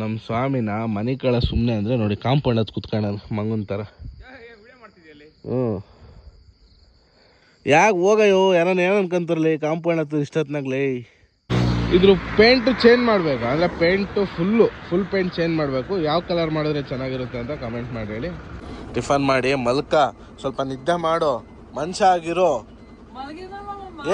ನಮ್ಮ ಸ್ವಾಮಿನ ಮನೆ ಕಳ ಸುಮ್ಮನೆ ಅಂದರೆ ನೋಡಿ ಕಾಂಪೌಂಡ್ ಹತ್ತು ಕುತ್ಕೊಂಡ ಮಂಗನ ಥರ ಹ್ಞೂ ಯಾಕೆ ಹೋಗಯ್ಯೋ? ಯಾರನ್ನ ಏನು ಅನ್ಕೊಂತಾರಲಿ? ಕಾಂಪೌಂಡ್ ಹತ್ತು ಇಷ್ಟೊತ್ತಿನಾಗ್ಲಿ ಇದ್ರ ಪೇಂಟ್ ಚೇಂಜ್ ಮಾಡಬೇಕು? ಅಂದರೆ paint full full paint change ಮಾಡಬೇಕು. ಯಾವ ಕಲರ್ ಮಾಡಿದ್ರೆ ಚೆನ್ನಾಗಿರುತ್ತೆ ಅಂತ ಕಮೆಂಟ್ ಮಾಡಿ ಹೇಳಿ. ಟಿಫನ್ ಮಾಡಿ ಮಲ್ಕ. ಸ್ವಲ್ಪ ನಿದ್ದೆ ಮಾಡು. ಮನುಷ್ಯ ಆಗಿರೋ.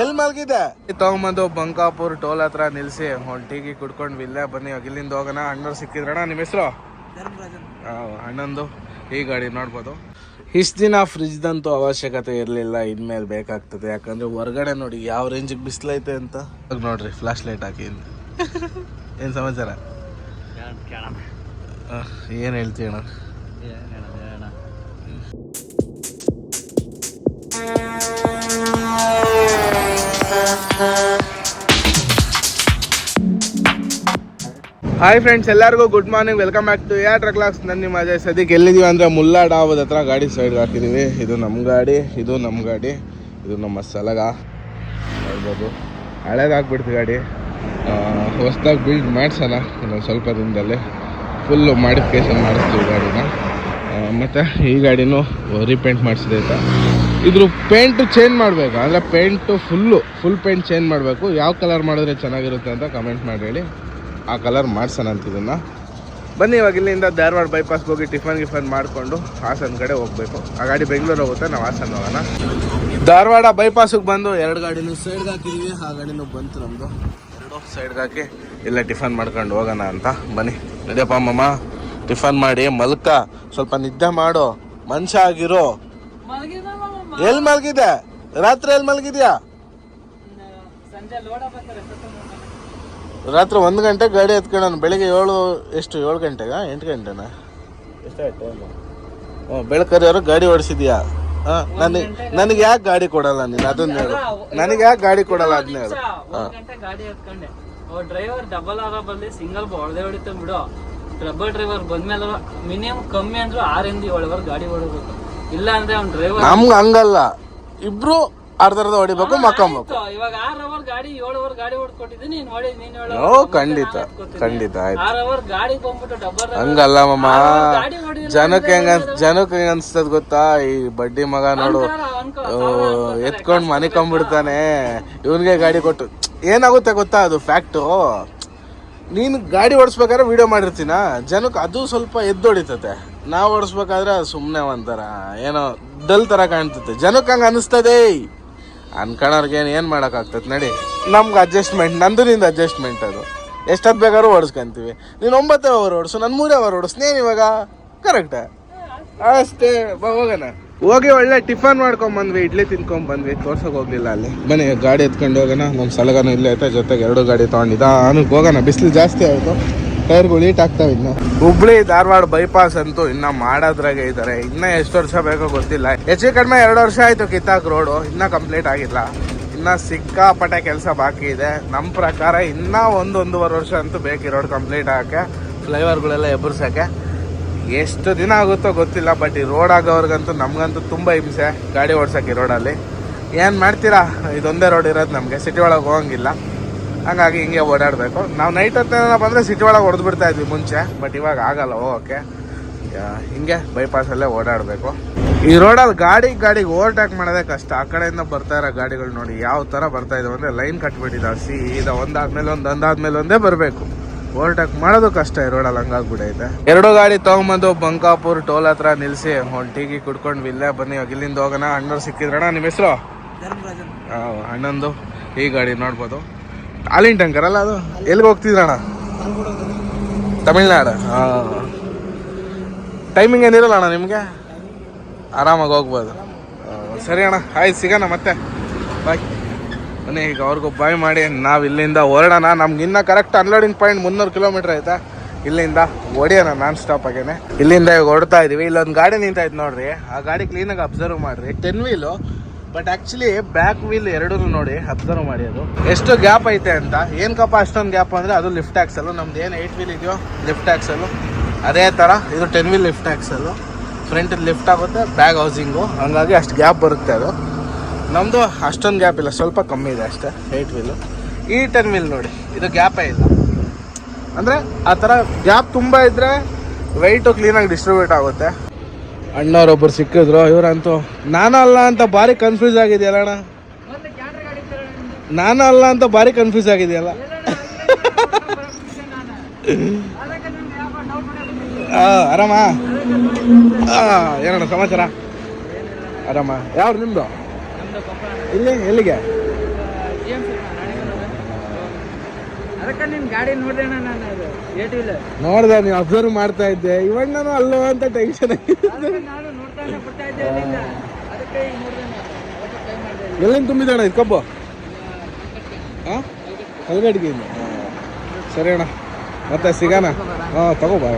ಎಲ್ಲಿ ಮಲಗಿದೆ? ತಗೊಂಬಂದು ಬಂಕಾಪುರ್ ಟೋಲ್ ಹತ್ರ ನಿಲ್ಸಿ ಹೊಲ್ಟಿಗೆ ಕುಡ್ಕೊಂಡ್ ಇಲ್ಲೇ ಬನ್ನಿ ಇಲ್ಲಿಂದ ಹೋಗೋಣ. ಅಣ್ಣರು ಸಿಕ್ಕಿದ್ರಣ ನಿಮ್ಮ ಹೆಸರು? ಅಣ್ಣಂದು. ಈ ಗಾಡಿ ನೋಡ್ಬೋದು. ಇಷ್ಟು ದಿನ ಫ್ರಿಜ್ದಂತೂ ಅವಶ್ಯಕತೆ ಇರಲಿಲ್ಲ ಇನ್ಮೇಲೆ ಬೇಕಾಗ್ತದೆ. ಯಾಕಂದ್ರೆ ಹೊರಗಡೆ ನೋಡಿ ಯಾವ ರೇಂಜಿಗೆ ಬಿಸಿಲೈತೆ ಅಂತ. ನೋಡ್ರಿ ಫ್ಲಾಶ್ ಲೈಟ್ ಹಾಕಿ ಏನು ಸಮಾಚಾರ? ಏನು ಹೇಳ್ತೀಯ ಅಣ್ಣ? ಹಾಯ್ ಫ್ರೆಂಡ್ಸ್ ಎಲ್ಲರಿಗೂ good morning welcome back to your class ನನ್ನ ನಿಮ್ಮ ಸದ್ಯಕ್ಕೆ ಎಲ್ಲಿದ್ದೀವಿ ಅಂದರೆ ಮುಲ್ಲಾ ಡಾಬದ ಹತ್ರ ಗಾಡಿ ಸೈಡ್ಗೆ ಹಾಕಿದ್ದೀವಿ ಇದು ನಮ್ಮ ಗಾಡಿ, ಇದು ನಮ್ಮ ಗಾಡಿ, ಇದು ನಮ್ಮ ಸಲಗ. ನೋಡ್ಬೋದು ಹಳೇದಾಗ್ಬಿಡ್ತು ಗಾಡಿ. ಹೊಸ್ದಾಗಿ ಬಿಲ್ಡ್ ಮಾಡ್ಸೋಣ ಇನ್ನೊಂದು ಸ್ವಲ್ಪ ದಿನದಲ್ಲಿ ಫುಲ್ಲು ಮಾಡಿಫಿಕೇಶನ್ ಮಾಡಿಸ್ತೀವಿ ಗಾಡಿನ. ಮತ್ತು ಈ ಗಾಡಿನೂ ರೀಪೇಂಟ್ ಮಾಡಿಸಿದೈತೆ ಇದ್ರ ಪೇಂಟು ಚೇಂಜ್ ಮಾಡಬೇಕು. ಅಂದರೆ paint full full paint change ಮಾಡಬೇಕು. ಯಾವ ಕಲರ್ ಮಾಡಿದ್ರೆ ಚೆನ್ನಾಗಿರುತ್ತೆ ಅಂತ ಕಮೆಂಟ್ ಮಾಡಿ ಹೇಳಿ. ಆ ಕಲರ್ ಮಾಡ್ಸೋಣ ಅಂತ ಇದನ್ನು. ಬನ್ನಿ, ಇವಾಗ ಇಲ್ಲಿಂದ ಧಾರವಾಡ ಬೈಪಾಸ್ಗೆ ಹೋಗಿ ಟಿಫನ್ ಗಿಫನ್ ಮಾಡಿಕೊಂಡು ಹಾಸನ ಕಡೆ ಹೋಗಬೇಕು. ಆ ಗಾಡಿ ಬೆಂಗಳೂರು ಹೋಗುತ್ತೆ, ನಾವು ಹಾಸನ ಹೋಗೋಣ. ಧಾರವಾಡ ಬೈಪಾಸಿಗೆ ಬಂದು ಎರಡು ಗಾಡಿನೂ ಸೈಡ್ಗೆ ಹಾಕಿದ್ವಿ, ಆ ಗಾಡಿನೂ ಬಂತು ನಮ್ಮದು ಎರಡು ಸೈಡ್ಗೆ ಹಾಕಿ ಇಲ್ಲ ಟಿಫನ್ ಮಾಡ್ಕೊಂಡು ಹೋಗೋಣ ಅಂತ. ಬನ್ನಿ. ನಡಿಯಪ್ಪ, ಅಮ್ಮಮ್ಮ. ಟಿಫನ್ ಮಾಡಿ ಮಲ್ಕ ಸ್ವಲ್ಪ ನಿದ್ದೆ ಮಾಡು ಮನುಷ್ಯ ಆಗಿರೋ. ಎಲ್ಲಿ ಮಲಗಿದೆ ರಾತ್ರಿ ಎಲ್ಲಿ ಮಲಗಿದ್ಯಾ? ಸಂಜೆ ಲೋಡ ಬರ್ತಾರೆ ರಾತ್ರಿ ಒಂದು ಗಂಟೆ ಗಾಡಿ ಎತ್ಕೊಳ್ಳೋಣ ಬೆಳಿಗ್ಗೆ ಏಳು ಎಷ್ಟು ಏಳು ಗಂಟೆಗಾ ಎಂಟು ಗಂಟೆನಾ? ಎಷ್ಟಾಯ್ತು ಹ್ಞೂ ಬೆಳಕರಿಯವರು ಗಾಡಿ ಓಡಿಸಿದ್ಯಾ? ಹಾಂ ನನಗೆ ನನಗೆ ಯಾಕೆ ಗಾಡಿ ಕೊಡಲ್ಲ ನೀನು? ಅದನ್ನ ಹೇಳು. ನನಗೆ ಯಾಕೆ ಗಾಡಿ ಕೊಡಲ್ಲ ಅದನ್ನ ಹೇಳು. ಒಂದ್ ಗಂಟೆ ಗಾಡಿ ಎತ್ಕೊಂಡೆ. ಡ್ರೈವರ್ ಡಬಲ್ ಆರ ಬಲ್ಲಿ ಸಿಂಗಲ್ ಹೊಡೆದೇ ಹೊಡಿತ ಬಿಡು. ಡಬಲ್ ಡ್ರೈವರ್ ಬಂದ್ಮೇಲೆ ಮಿನಿಮಮ್ ಕಮ್ಮಿ ಅಂದ್ರು ಆರಿಂದ ಏಳುವರೆ ಗಾಡಿ ಹೊಡಬೇಕು ಇಲ್ಲ ಅಂದ್ರೆ ಅವ್ನ್ ಡ್ರೈವರ್ ನಮ್ಗೆ ಹಂಗಲ್ಲ. ಇಬ್ರು ಅರ್ಧ ಅರ್ಧ ಹೊಡಿಬೇಕು ಮಕ್ಕಂಬೇಕು. ಇವಾಗ ಆರ್ ಅವರ್ ಗಾಡಿ ಏಳು ಅವರ್ ಗಾಡಿ ಹೊಡ್ಕೊಟ್ಟಿದ್ದೀನಿ ನೀನ್ ಹೊಡಿ ನೀನ್ ಹೇಳ ಓ ಖಂಡಿತ. ಖಂಡಿತ ಆಯ್ತು. ಆರ್ ಅವರ್ ಗಾಡಿ ಬಂದ್ಬಿಟ್ಟು ಡಬ್ಬರ್ ಹಂಗಲ್ಲ ಮಮ್ಮ ಜನಕ್ಕೆ ಹೆಂಗ ಜನಕ್ಕೆ ಹೆಂಗ ಅನ್ಸ್ತದ ಗೊತ್ತಾ? ಈ ಬಡ್ಡಿ ಮಗ ನೋಡು. ಎತ್ಕೊಂಡ್ ಮನೆ ಕಂಬಿಡ್ತಾನೆ ಇವನ್ಗೆ ಗಾಡಿ ಕೊಟ್ಟು ಏನಾಗುತ್ತೆ ಗೊತ್ತಾ ಅದು ಫ್ಯಾಕ್ಟು ನೀನು ಗಾಡಿ ಓಡಿಸ್ಬೇಕಾದ್ರೆ ವಿಡಿಯೋ ಮಾಡಿರ್ತೀನ? ಜನಕ್ಕೆ ಅದು ಸ್ವಲ್ಪ ಎದ್ದೊಡಿತತೆ. ನಾವು ಓಡಿಸ್ಬೇಕಾದ್ರೆ ಸುಮ್ಮನೆ ಒಂಥರ ಏನೋ ಡಲ್ ಥರ ಕಾಣ್ತತೆ. ಜನಕ್ಕೆ ಹಂಗೆ ಅನಿಸ್ತದೆ. ಅನ್ಕೊಳೋರ್ಗೆ ಏನು ಏನು ಮಾಡೋಕ್ಕಾಗ್ತದೆ ನಡಿ. ನಮ್ಗೆ ಅಡ್ಜಸ್ಟ್ಮೆಂಟ್ ನಂದು ನಿಂದು ಅಡ್ಜಸ್ಟ್ಮೆಂಟ್ ಅದು. ಎಷ್ಟೊತ್ತು ಬೇಕಾದ್ರೂ ಓಡಿಸ್ಕೊಂತೀವಿ. ನೀನು ಒಂಬತ್ತು ಅವರ್ ಓಡಿಸು, ನಾನು ಮೂರೇ ಅವರ್ ಓಡಿಸ್ನೇನು ಇವಾಗ ಕರೆಕ್ಟಾ ಅಷ್ಟೇ ಹೋಗೋಣ. ಹೋಗಿ ಒಳ್ಳೆ ಟಿಫನ್ ಮಾಡ್ಕೊಂಡ್ ಬಂದ್ವಿ ಇಡ್ಲಿ ತಿನ್ಕೊಂಡ್ ಬಂದ್ವಿ ತೋರ್ಸಕ್ ಹೋಗ್ಲಿಲ್ಲ ಅಲ್ಲಿ. ಬನ್ನಿ ಗಾಡಿ ಎತ್ಕೊಂಡು ಹೋಗೋಣ ನಮ್ಮ ಸಲಗನ ಇಲ್ಲೇ ಐತೆ ಜೊತೆಗೆ ಎರಡು ಗಾಡಿ ತಗೊಂಡಿದ್ದ. ಆಮೇಲೆ ಹೋಗೋಣ ಬಿಸಿಲು ಜಾಸ್ತಿ ಆಯ್ತು. ಟೈರ್ಗಳು ಈಟ್ ಆಗ್ತಾವ ಇನ್ನು ಹುಬ್ಳಿ ಧಾರವಾಡ ಬೈಪಾಸ್ ಅಂತೂ ಇನ್ನ ಮಾಡೋದ್ರಾಗೆ ಇದ್ದಾರೆ ಇನ್ನ ಎಷ್ಟು ವರ್ಷ ಬೇಕೋ ಗೊತ್ತಿಲ್ಲ. ಹೆಚ್ಚು ಕಡಿಮೆ ಎರಡು ವರ್ಷ ಆಯ್ತು ಕಿತ್ತಾಕ್ ರೋಡು ಇನ್ನ ಕಂಪ್ಲೀಟ್ ಆಗಿಲ್ಲ. ಇನ್ನ ಸಿಕ್ಕಾಪಟ್ಟೆ ಕೆಲಸ ಬಾಕಿ ಇದೆ. ನಮ್ಮ ಪ್ರಕಾರ ಇನ್ನ ಒಂದು ಒಂದೂವರೆ ವರ್ಷ ಅಂತೂ ಬೇಕು ರೋಡ್ ಕಂಪ್ಲೀಟ್ ಆಗಕ್ಕೆ ಫ್ಲೈಓವರ್ಗಳೆಲ್ಲ ಎಬ್ಬರ್ಸಕ್ಕೆ ಎಷ್ಟು ದಿನ ಆಗುತ್ತೋ ಗೊತ್ತಿಲ್ಲ ಬಟ್ ಈ ರೋಡ್ ಆಗೋರ್ಗಂತೂ ನಮಗಂತೂ ತುಂಬ ಹಿಂಸೆ ಗಾಡಿ ಓಡ್ಸಕ್ಕೆ ರೋಡಲ್ಲಿ ಏನು ಮಾಡ್ತೀರಾ? ಇದೊಂದೇ ರೋಡ್ ಇರೋದು ನಮಗೆ ಸಿಟಿ ಒಳಗೆ ಹೋಗಂಗಿಲ್ಲ. ಹಂಗಾಗಿ ಹಿಂಗೆ ಓಡಾಡಬೇಕು. ನಾವು ನೈಟ್ ಹೊತ್ತೇನ ಬಂದರೆ ಸಿಟಿ ಒಳಗೆ ಹೊಡೆದು ಇದ್ವಿ ಮುಂಚೆ ಬಟ್ ಇವಾಗ ಆಗಲ್ಲ ಹೋಗೋಕ್ಕೆ. ಹಿಂಗೆ ಬೈಪಾಸಲ್ಲೇ ಓಡಾಡಬೇಕು. ಈ ರೋಡಲ್ಲಿ ಗಾಡಿ ಗಾಡಿಗೆ ಓವರ್ಟೇಕ್ ಮಾಡೋದೇ ಕಷ್ಟ. ಆ ಕಡೆಯಿಂದ ಬರ್ತಾ ಇರೋ ಗಾಡಿಗಳು ನೋಡಿ ಯಾವ ಥರ ಬರ್ತಾ ಇದಾವೆ ಅಂದರೆ ಲೈನ್ ಕಟ್ಬಿಟ್ಟಿದ್ದಾವೆ ಸೀದಾ ಒಂದಾದ್ಮೇಲೆ ಒಂದು ಒಂದಾದ್ಮೇಲೆ ಒಂದೇ ಬರಬೇಕು. ಓವರ್ಟೇಕ್ ಮಾಡೋದು ಕಷ್ಟ ರೋಡಲ್ಲಿ ಹಂಗಾಗ್ಬಿಟ್ಟೈತೆ ಎರಡು ಗಾಡಿ ತಗೊಂಬಂದು ಬಂಕಾಪುರ್ ಟೋಲ್ ಹತ್ರ ನಿಲ್ಸಿ ಒಂದು ಟೀಗಿ ಕುಡ್ಕೊಂಡು ಇಲ್ಲೇ ಬನ್ನಿ ಇವಾಗ ಇಲ್ಲಿಂದ ಹೋಗೋಣ. ಅಣ್ಣರು ಸಿಕ್ಕಿದ್ರಣ್ಣ ನಿಮ್ಮ ಹೆಸರು? ಅಣ್ಣಂದು. ಈ ಗಾಡಿ ನೋಡ್ಬೋದು. ಹಾಲಿನ ಟ್ಯಾಂಕರ್ ಅಲ್ಲ ಅದು? ಎಲ್ಲಿಗೆ ಹೋಗ್ತಿದ್ರಣ್ಣ? ತಮಿಳ್ನಾಡು. ಹಾಂ ಟೈಮಿಂಗ್ ಏನಿರಲ್ಲ ಅಣ್ಣ ನಿಮಗೆ? ಆರಾಮಾಗಿ ಹೋಗ್ಬೋದು. ಸರಿ ಅಣ್ಣ ಆಯ್ತು ಸಿಗೋಣ ಮತ್ತೆ. ಬಾಯ್ ಬನ್ನಿ ಈಗ ಅವ್ರಿಗೂ ಬಾಯ್ ಮಾಡಿ, ನಾವು ಇಲ್ಲಿಂದ ಹೊರಡೋಣ. ನಮ್ಗೆ ಇನ್ನೂ ಕರೆಕ್ಟ್ ಅನ್ಲೋಡಿಂಗ್ ಪಾಯಿಂಟ್ ಮುನ್ನೂರು ಕಿಲೋಮೀಟ್ರ್ ಐತೆ. ಇಲ್ಲಿಂದ ಹೊಡಿಯೋಣ, ನಾನ್ ಸ್ಟಾಪ್ ಆಗೇನೆ. ಇಲ್ಲಿಂದ ಈಗ ಹೊಡ್ತಾ ಇದೀವಿ. ಇಲ್ಲೊಂದು ಗಾಡಿ ನಿಂತೈತೆ ನೋಡ್ರಿ. ಆ ಗಾಡಿ ಕ್ಲೀನಾಗಿ ಅಬ್ಸರ್ವ್ ಮಾಡ್ರಿ. Ten wheel but actually back wheel ಎರಡೂ ನೋಡಿ ಅಬ್ಸರ್ವ್ ಮಾಡಿ ಅದು. ಎಷ್ಟು ಗ್ಯಾಪ್ ಐತೆ ಅಂತ. ಏನಕ್ಕಪ್ಪ ಅಷ್ಟೊಂದು ಗ್ಯಾಪ್ ಅಂದ್ರೆ ಅದು ಲಿಫ್ಟ್ ಆ್ಯಕ್ಸಲ್ಲು ನಮ್ದು ಏನು ಏಯ್ಟ್ ವೀಲ್ ಇದೆಯೋ ಲಿಫ್ಟ್ ಆ್ಯಕ್ಸಲ್ಲು ಅದೇ ಥರ ಇದು ten wheel lift axle front lift ಆಗುತ್ತೆ ಬ್ಯಾಗ್ ಹೌಸಿಂಗು ಹಂಗಾಗಿ ಅಷ್ಟು ಗ್ಯಾಪ್ ಬರುತ್ತೆ ಅದು. ನಮ್ಮದು ಅಷ್ಟೊಂದು ಗ್ಯಾಪ್ ಇಲ್ಲ, ಸ್ವಲ್ಪ ಕಮ್ಮಿ ಇದೆ ಅಷ್ಟೇ ಏಯ್ಟ್ ವೀಲು ಈ ಟೆನ್ ವೀಲ್ ನೋಡಿ, ಇದು ಗ್ಯಾಪೇ ಇಲ್ಲ. ಅಂದರೆ ಆ ಥರ ಗ್ಯಾಪ್ ತುಂಬ ಇದ್ದರೆ ವೆಯ್ಟು ಕ್ಲೀನಾಗಿ ಡಿಸ್ಟ್ರಿಬ್ಯೂಟ್ ಆಗುತ್ತೆ. ಅಣ್ಣವ್ರೊಬ್ಬರು ಸಿಕ್ಕಿದ್ರು, ಇವರಂತೂ, ನಾನು ಅಲ್ಲ ಅಂತ ಭಾರಿ ಕನ್ಫ್ಯೂಸ್ ಆಗಿದೆಯಲ್ಲ ಅಣ್ಣ. ನಾನು ಅಲ್ಲ ಅಂತ ಭಾರಿ ಕನ್ಫ್ಯೂಸ್ ಆಗಿದೆಯಲ್ಲ? ಹಾಂ ಆರಾಮ? ಏನಣ್ಣ ಸಮಾಚಾರ? ಆರಾಮ? ಯಾವ್ದು ನಿಮ್ಮದು ಇಲ್ಲಿ? ಎಲ್ಲಿಗೆ. ಅದಕ್ಕೆ ಗಾಡಿ ನೋಡ್ದೆ ನಾನು ಅದು ಏಟ್ ಇಲ್ಲ ನೋಡ್ದೆ ನೀವು ಅಬ್ಸರ್ವ್ ಮಾಡ್ತಾ ಇದ್ದೆ. ಇವಾಗ ನಾನು ಅಲ್ಲೋ ಅಂತ ಟೆನ್ಷನ್ ನಾನು ನೋಡ್ತಾನೆ ಬರ್ತಾ ಇದ್ದೆ ಅಲ್ಲಿಂದ. ಅದಕ್ಕೆ. ಎಲ್ಲಿಂದ ತುಂಬಿದಣ ಇದು ಕಬ್ಬು? ಹಾಂ ಕಲ್ಗಡ್ಗಿಂದ ಸರಿ ಅಣ್ಣ ಮತ್ತೆ ಸಿಗೋಣ. ಹಾಂ ತಗೋಬಾ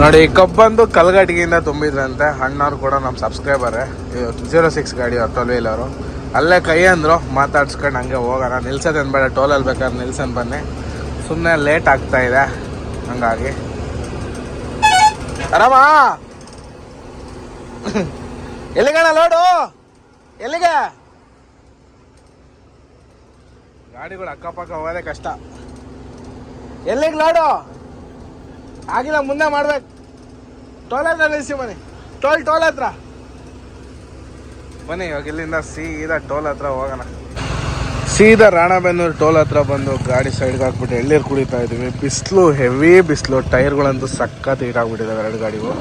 ನೋಡಿ, ಕಬ್ಬಂದು ಬಂದು ಕಲ್ಗಟ್ಟಿಗೆಯಿಂದ ತುಂಬಿದ್ರಂತೆ. ಅಣ್ಣವ್ರು ಕೂಡ ನಮ್ಮ ಸಬ್ಸ್ಕ್ರೈಬರೇ. ಜೀರೋ ಸಿಕ್ಸ್ ಗಾಡಿ ಅವ್ರು ಟ್ವೆಲ್ ವೀಲರು ಅಲ್ಲೇ ಕೈ ಅಂದರು, ಮಾತಾಡ್ಸ್ಕೊಂಡು ಹಂಗೆ ಹೋಗೋಣ. ನಿಲ್ಸೋದೇನು ಬೇಡ, ಟೋಲಲ್ಲಿ ಬೇಕಾದ್ರೆ ನಿಲ್ಸನ್ ಬನ್ನಿ. ಸುಮ್ಮನೆ ಲೇಟ್ ಆಗ್ತಾ ಇದೆ. ಹಂಗಾಗಿ. ಆರಾಮಾ ಎಲ್ಲಿಗಣ ಲೋಡು? ಎಲ್ಲಿಗೆ? ಗಾಡಿಗಳು ಅಕ್ಕಪಕ್ಕ ಹೋಗೋದೇ ಕಷ್ಟ. ಎಲ್ಲಿಗೆ ಲಾಡು? ಆಗಿಲ್ಲ, ಮುಂದೆ ಮಾಡ್ಬೇಕು. ಟೋಲ್ ಹತ್ರ ನಿಲ್ಸಿ ಬನ್ನಿ ಟೋಲ್ ಟೋಲ್ ಹತ್ರ. ಬನ್ನಿ ಇವಾಗ ಇಲ್ಲಿಂದ ಸೀದಾ ಟೋಲ್ ಹತ್ರ ಹೋಗೋಣ. ಸೀದಾ ರಾಣಾಬೆನ್ನೂರು ಟೋಲ್ ಹತ್ರ ಬಂದು ಗಾಡಿ ಸೈಡ್ಗೆ ಹಾಕ್ಬಿಟ್ಟು ಎಳ್ಳೀರು ಕುಡಿತಾ ಇದ್ದೀವಿ. ಬಿಸಿಲು ಹೆವಿ ಬಿಸಿಲು. ಟೈರ್ಗಳಂತೂ ಸಖತ್ ಹೀಟ್ ಆಗ್ಬಿಟ್ಟಿದಾವೆ ಎರಡು ಗಾಡಿಗೂ.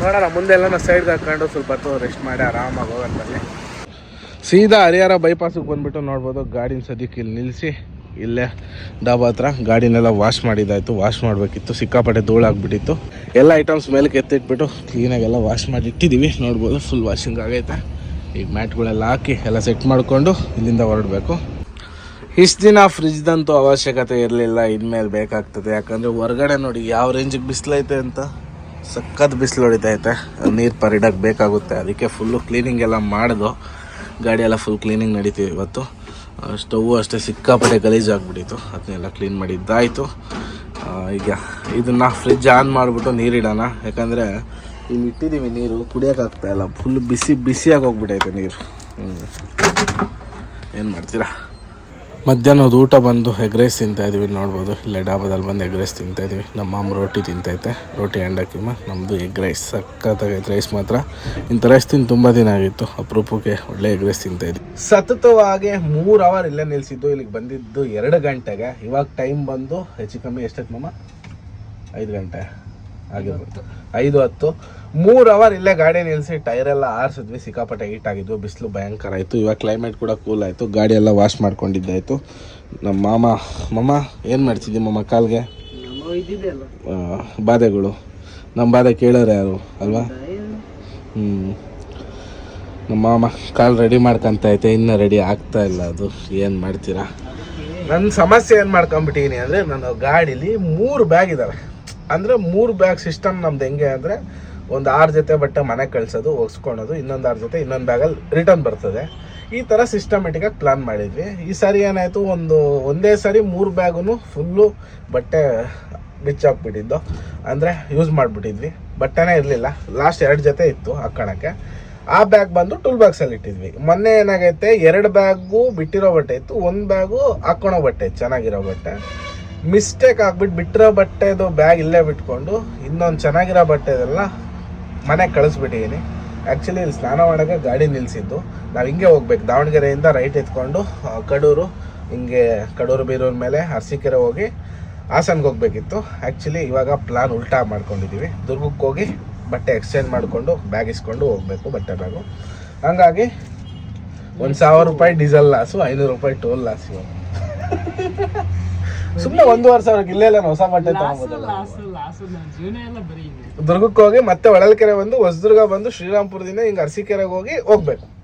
ನೋಡೋಣ, ಮುಂದೆ ಎಲ್ಲ ಸೈಡ್ಗೆ ಹಾಕ್ಕೊಂಡು ಸ್ವಲ್ಪ ಹೊತ್ತು ರೆಸ್ಟ್ ಮಾಡಿ ಆರಾಮಾಗಿ ಹೋಗೋಣ ಸೀದಾ ಹರಿಹರ ಬೈಪಾಸಿಗೆ ಬಂದ್ಬಿಟ್ಟು ನೋಡ್ಬೋದು, ಗಾಡಿನ ಸದ್ಯಕ್ಕೆ ಇಲ್ಲಿ ನಿಲ್ಲಿಸಿ ಇಲ್ಲೇ ಡಾಬಾ ಹತ್ರ ಗಾಡಿನೆಲ್ಲ ವಾಶ್ ಮಾಡಿದ್ದಾಯಿತು ವಾಶ್ ಮಾಡಬೇಕಿತ್ತು, ಸಿಕ್ಕಾಪಟ್ಟೆ ಧೂಳಾಗ್ಬಿಟ್ಟಿತ್ತು. ಎಲ್ಲ ಐಟಮ್ಸ್ ಮೇಲಕ್ಕೆ ಎತ್ತಿಟ್ಬಿಟ್ಟು ಕ್ಲೀನಾಗೆಲ್ಲ ವಾಶ್ ಮಾಡಿ ಇಟ್ಟಿದ್ದೀವಿ ನೋಡ್ಬೋದು ಫುಲ್ ವಾಷಿಂಗ್ ಆಗೈತೆ. ಈಗ ಮ್ಯಾಟ್ಗಳೆಲ್ಲ ಹಾಕಿ ಎಲ್ಲ ಸೆಟ್ ಮಾಡಿಕೊಂಡು ಇಲ್ಲಿಂದ ಹೊರಡಬೇಕು. ಇಷ್ಟು ದಿನ ಫ್ರಿಜ್ದಂತೂ ಅವಶ್ಯಕತೆ ಇರಲಿಲ್ಲ, ಇನ್ಮೇಲೆ ಬೇಕಾಗ್ತದೆ. ಯಾಕಂದರೆ ಹೊರಗಡೆ ನೋಡಿ ಯಾವ ರೇಂಜಿಗೆ ಬಿಸಿಲೈತೆ ಅಂತ ಸಖತ್ ಬಿಸಿಲು ಹೊಡಿತೈತೆ. ನೀರು ಪರಿಡಕ್ಕೆ ಬೇಕಾಗುತ್ತೆ. ಅದಕ್ಕೆ ಫುಲ್ಲು ಕ್ಲೀನಿಂಗ್ ಎಲ್ಲ ಮಾಡಿದು, ಗಾಡಿ ಎಲ್ಲ ಫುಲ್ ಕ್ಲೀನಿಂಗ್ ನಡೀತೀವಿ ಇವತ್ತು. ಸ್ಟವ್ ಅಷ್ಟೇ ಸಿಕ್ಕಾಪಟ್ಟೆ ಗಲೀಜು ಆಗಿಬಿಟ್ಟಿತ್ತು. ಅದನ್ನೆಲ್ಲ ಕ್ಲೀನ್ ಮಾಡಿದ್ದಾಯಿತು. ಈಗ ಇದನ್ನು ಫ್ರಿಜ್ ಆನ್ ಮಾಡಿಬಿಟ್ಟು ನೀರಿಡೋಣ. ಯಾಕಂದರೆ ಇಲ್ಲಿ ಇಟ್ಟಿದ್ದೀವಿ ನೀರು ಕುಡಿಯೋಕ್ಕಾಗ್ತಾಯಿಲ್ಲ ಫುಲ್ ಬಿಸಿ, ಬಿಸಿಯಾಗಿ ಹೋಗ್ಬಿಟ್ಟೈತೆ ನೀರು. ಏನು ಮಾಡ್ತೀರಾ? ಮಧ್ಯಾಹ್ನದ ಊಟ ಬಂದು ಎಗ್ ರೈಸ್ ತಿಂತಾ ಇದೀವಿ, ನೋಡ್ಬೋದು. ಇಲ್ಲೇ ಡಾಬಾದಲ್ಲಿ ಬಂದು ಎಗ್ ರೈಸ್ ತಿಂತಾ ಇದೀವಿ. ನಮ್ಮ ಮಾಮ ರೊಟ್ಟಿ ತಿಂತೈತೆ. ರೋಟಿ ಅಂಡಕ್ಕಿ ನಮ್ಮದು ಎಗ್ ರೈಸ್ ಸಖತ್ತಾಗೈತೆ ರೈಸ್ ಮಾತ್ರ. ಇಂಥ ರೈಸ್ ತಿಂದು ತುಂಬ ದಿನ ಆಗಿತ್ತು. ಅಪರೂಪಕ್ಕೆ ಒಳ್ಳೆ ಎಗ್ ರೈಸ್ ತಿಂತಾ ಇದ್ವಿ. ಸತತವಾಗಿ ಮೂರು ಅವರ್ ಇಲ್ಲೇ ನಿಲ್ಸಿದ್ದು, ಇಲ್ಲಿಗೆ ಬಂದಿದ್ದು ಎರಡು ಗಂಟೆಗೆ. ಇವಾಗ ಟೈಮ್ ಬಂದು ಹೆಚ್ಚು ಕಮ್ಮಿ ಎಷ್ಟೈತೆ ಮಮ್ಮ ಐದು ಗಂಟೆ. ಆಗಿರ್ಬೋದು ಐದು ಹತ್ತು. ಮೂರು ಅವರ್ ಇಲ್ಲೇ ಗಾಡಿ ನಿಲ್ಲಿಸಿ ಟೈರ್ ಎಲ್ಲ ಆರಿಸಿದ್ವಿ. ಸಿಕ್ಕಾಪಟ್ಟೆ ಹೀಟ್ ಆಗಿದ್ವು. ಬಿಸಿಲು ಭಯಂಕರ ಆಯಿತು. ಇವಾಗ ಕ್ಲೈಮೇಟ್ ಕೂಡ ಕೂಲ್ ಆಯಿತು. ಗಾಡಿ ಎಲ್ಲ ವಾಶ್ ಮಾಡ್ಕೊಂಡಿದ್ದಾಯಿತು. ನಮ್ಮ ಮಾಮ ಮಮ್ಮ ಏನು ಮಾಡ್ತಿದ್ದಿ ಮಮ್ಮ ಕಾಲ್ಗೆ? ಬಾಧೆಗಳು. ನಮ್ಮ ಬಾಧೆ ಕೇಳೋರು ಯಾರು? ಅಲ್ವಾ? ಹ್ಞೂ ನಮ್ಮ ಮಾಮ ಕಾಲು ರೆಡಿ ಮಾಡ್ಕೊಂತ ಐತೆ ಇನ್ನೂ ರೆಡಿ ಆಗ್ತಾ ಇಲ್ಲ ಅದು. ಏನು ಮಾಡ್ತೀರಾ? ನನ್ನ ಸಮಸ್ಯೆ ಏನು ಮಾಡ್ಕೊಂಬಿಟ್ಟಿನಿ ಅಂದರೆ ನನ್ನ ಗಾಡೀಲಿ ಮೂರು ಬ್ಯಾಗ್ ಇದ್ದಾವೆ ಅಂದರೆ ಮೂರು ಬ್ಯಾಗ್ ಸಿಸ್ಟಮ್ ನಮ್ದು ಹೆಂಗೆ ಅಂದರೆ ಒಂದು ಆರು ಜೊತೆ ಬಟ್ಟೆ ಮನೆಗೆ ಕಳ್ಸೋದು ಒಗ್ಸ್ಕೊಳೋದು ಇನ್ನೊಂದು ಆರು ಜೊತೆ ಇನ್ನೊಂದು ಬ್ಯಾಗಲ್ಲಿ ರಿಟರ್ನ್ ಬರ್ತದೆ. ಈ ಥರ ಸಿಸ್ಟಮೆಟಿಕಾಗಿ ಪ್ಲಾನ್ ಮಾಡಿದ್ವಿ. ಈ ಸಾರಿ ಏನಾಯಿತು, ಒಂದು, ಒಂದೇ ಸಾರಿ ಮೂರು ಬ್ಯಾಗು ಫುಲ್ಲು ಬಟ್ಟೆ ಬಿಚ್ಚಾಕ್ಬಿಟ್ಟಿದ್ದು. ಅಂದರೆ ಯೂಸ್ ಮಾಡಿಬಿಟ್ಟಿದ್ವಿ. ಬಟ್ಟೆನೇ ಇರಲಿಲ್ಲ. ಲಾಸ್ಟ್ ಎರಡು ಜೊತೆ ಇತ್ತು ಹಾಕ್ಕೊಳಕ್ಕೆ ಆ ಬ್ಯಾಗ್ ಬಂದು ಟೂಲ್ ಬಾಕ್ಸಲ್ಲಿ ಇಟ್ಟಿದ್ವಿ. ಮೊನ್ನೆ ಏನಾಗೈತೆ, ಎರಡು ಬ್ಯಾಗು ಬಿಟ್ಟಿರೋ ಬಟ್ಟೆ ಇತ್ತು, ಒಂದು ಬ್ಯಾಗು ಹಾಕ್ಕೊಳೋ ಬಟ್ಟೆ, ಚೆನ್ನಾಗಿರೋ ಬಟ್ಟೆ. ಮಿಸ್ಟೇಕ್ ಆಗ್ಬಿಟ್ಟು ಬಿಟ್ಟಿರೋ ಬಟ್ಟೆದು ಬ್ಯಾಗ್ ಇಲ್ಲೇ ಬಿಟ್ಕೊಂಡು ಇನ್ನೊಂದು ಚೆನ್ನಾಗಿರೋ ಬಟ್ಟೆದೆಲ್ಲ ಮನೆಗೆ ಕಳಿಸ್ಬಿಟ್ಟಿದ್ದೀನಿ ಆ್ಯಕ್ಚುಲಿ ಇಲ್ಲಿ ಸ್ನಾನ ಮಾಡೋಕ್ಕೆ ಗಾಡಿ ನಿಲ್ಲಿಸಿದ್ದು ನಾವು ಹಿಂಗೆ ಹೋಗ್ಬೇಕು. ದಾವಣಗೆರೆಯಿಂದ ರೈಟ್ ಎತ್ಕೊಂಡು ಕಡೂರು, ಹಿಂಗೆ ಕಡೂರು ಬೀರೂರ ಮೇಲೆ ಅರಸೀಕೆರೆ ಹೋಗಿ ಹಾಸನ್ಗೆ ಹೋಗ್ಬೇಕಿತ್ತು. ಆ್ಯಕ್ಚುಲಿ ಇವಾಗ ಪ್ಲಾನ್ ಉಲ್ಟಾ ಮಾಡ್ಕೊಂಡಿದ್ದೀವಿ ದುರ್ಗಕ್ಕೆ ಹೋಗಿ ಬಟ್ಟೆ ಎಕ್ಸ್ಚೇಂಜ್ ಮಾಡಿಕೊಂಡು ಬ್ಯಾಗ್ ಇಸ್ಕೊಂಡು ಹೋಗಬೇಕು ಬಟ್ಟೆ ಬ್ಯಾಗು ಹಂಗಾಗಿ ಒಂದು ಸಾವಿರ ರೂಪಾಯಿ ಡೀಸೆಲ್ ಲಾಸು ಐನೂರು ರೂಪಾಯಿ ಟೋಲ್ ಲಾಸ್ ಸುಮ್ಮನೆ ಒಂದೂವರೆ ಸಾವಿರ ಇಲ್ಲೇ ಇಲ್ಲ ಹೊಸ ಬಟ್ಟೆ ದುರ್ಗಕ್ಕೆ ಹೋಗಿ ಮತ್ತೆ ಹೊಳಲ್ಕೆರೆ ಬಂದು ಹೊಸದುರ್ಗ ಬಂದು ಶ್ರೀರಾಮ್ಪುರದಿಂದ ಹಿಂಗೆ ಅರಸೀಕೆರೆಗೆ ಹೋಗಿ ಹೋಗ್ಬೇಕು.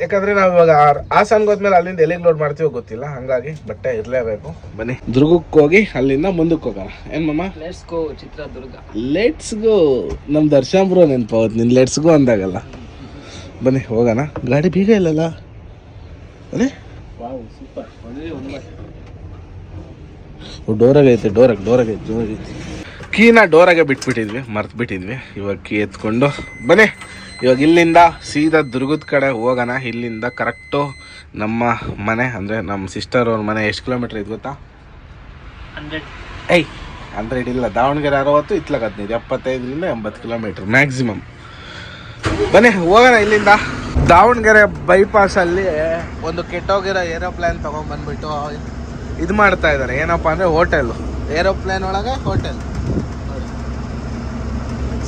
ಯಾಕಂದ್ರೆ ನಾವು ಇವಾಗ ಆ- ಹಾಸನ್ಗೆ ಹೋದ್ಮೇಲೆ ಅಲ್ಲಿಂದ ಎಲ್ಲಿಗೆ ಲೋಡ್ ಮಾಡ್ತೀವೋ ಗೊತ್ತಿಲ್ಲ ಹಂಗಾಗಿ ಬಟ್ಟೆ ಇರಲೇಬೇಕು. ಬನ್ನಿ. ದುರ್ಗಕ್ಕೆ ಹೋಗಿ ಅಲ್ಲಿಂದ ಮುಂದಕ್ಕೆ ಹೋಗೋಣ. ಏನ್ ಮಮ್ಮ let's go Chitradurga. Let's go ನಮ್ಮ ದರ್ಶನ್ ಬ್ರೋ ನೆನಪು ಅವತ್ತು ನಿನ್ನ ಲೆಟ್ಸ್ ಗೋ ಅಂದಾಗಲ್ಲ. ಬನ್ನಿ ಹೋಗೋಣ. ಗಾಡಿ ಬೀಗ ಇಲ್ಲಲ್ಲ? ಅದೇ ವಾವ್ ಸೂಪರ್ ಒಂದೇ ಒಂದು ಡೋರಾಗೈತೆ ಡೋರಾಗ ಡೋರಾಗೈತೆ ಡೋರಾಗೈತೆ ಕೀನ ಡೋರಾಗೆ ಬಿಟ್ಬಿಟ್ಟಿದ್ವಿ ಮರ್ತು ಬಿಟ್ಟಿದ್ವಿ ಇವಾಗ ಕೀ ಎತ್ಕೊಂಡು ಬನ್ನಿ. ಇವಾಗ ಇಲ್ಲಿಂದ ಸೀದಾ ದುರ್ಗದ ಕಡೆ ಹೋಗೋಣ. ಇಲ್ಲಿಂದ ಕರೆಕ್ಟು ನಮ್ಮ ಮನೆ ಅಂದರೆ ನಮ್ಮ ಸಿಸ್ಟರ್ ಅವ್ರ ಮನೆ ಎಷ್ಟು ಕಿಲೋಮೀಟ್ರ್ ಇದೆ ಗೊತ್ತಾ? ಐ ಹಂಡ್ರೆಡ್ ಇಲ್ಲ ದಾವಣಗೆರೆ ಅರವತ್ತು ಇತ್ಲಾಗ ಹದಿನೈದು. ಎಪ್ಪತ್ತೈದರಿಂದ ಎಂಬತ್ತು ಕಿಲೋಮೀಟ್ರ್ ಮ್ಯಾಕ್ಸಿಮಮ್ ಬನ್ನಿ ಹೋಗೋಣ ಇಲ್ಲಿಂದ. ದಾವಣಗೆರೆ ಬೈಪಾಸಲ್ಲಿ ಒಂದು ಕೆಟ್ಟೋಗಿರೋ ಏರೋಪ್ಲೇನ್ ತೊಗೊಂಡ್ಬಂದ್ಬಿಟ್ಟು ಇದು ಮಾಡ್ತಾ ಇದ್ದಾರೆ. ಏನಪ್ಪ ಅಂದರೆ ಹೋಟೆಲ್ ಏರೋಪ್ಲೇನ್ ಒಳಗೆ ಹೋಟೆಲ್